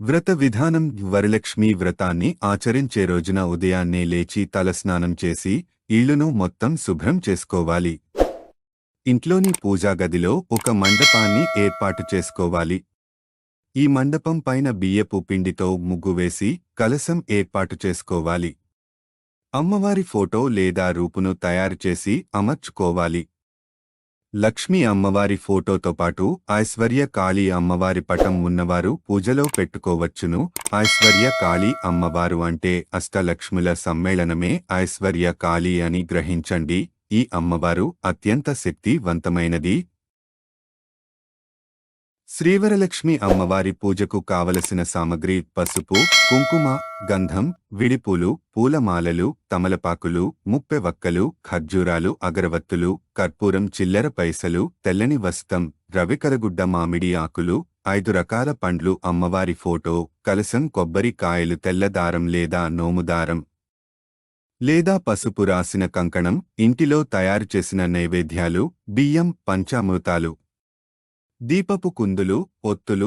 వ్రత విధానం వరలక్ష్మి వ్రతాన్ని ఆచరించే రోజున ఉదయాన్నే లేచి తలస్నానం చేసి ఇళ్ళును మొత్తం శుభ్రం చేసుకోవాలి. ఇంట్లోని పూజా గదిలో ఒక మండపాన్ని ఏర్పాటు చేసుకోవాలి. ఈ మండపం పైన బియ్యపు పిండితో ముగ్గు వేసి కలసం ఏర్పాటు చేసుకోవాలి. అమ్మవారి ఫోటో లేదా రూపును తయారు చేసి అమర్చుకోవాలి. లక్ష్మీ అమ్మవారి ఫోటోతో పాటు ఐశ్వర్య కాళీ అమ్మవారి పటం ఉన్నవారు పూజలో పెట్టుకోవచ్చును. ఐశ్వర్య కాళీ అమ్మవారు అంటే అష్టలక్ష్ముల సమ్మేళనమే ఐశ్వర్య కాళీ అని గ్రహించండి. ఈ అమ్మవారు అత్యంత శక్తివంతమైనది. శ్రీవరలక్ష్మి అమ్మవారి పూజకు కావలసిన సామగ్రి పసుపు కుంకుమ గంధం విడిపూలు పూలమాలలు తమలపాకులు ముప్పెవక్కలు ఖర్జూరాలు అగరవత్తులు కర్పూరం చిల్లర పైసలు తెల్లని వస్తం రవికరగుడ్డ మామిడి ఆకులు ఐదు రకాల పండ్లు అమ్మవారి ఫోటో కలసం కొబ్బరి కాయలు తెల్లదారం లేదా నోముదారం లేదా పసుపు రాసిన కంకణం ఇంటిలో తయారు చేసిన నైవేద్యాలు బియ్యం పంచామృతాలు. దీపపు కుందులు ఒత్తులు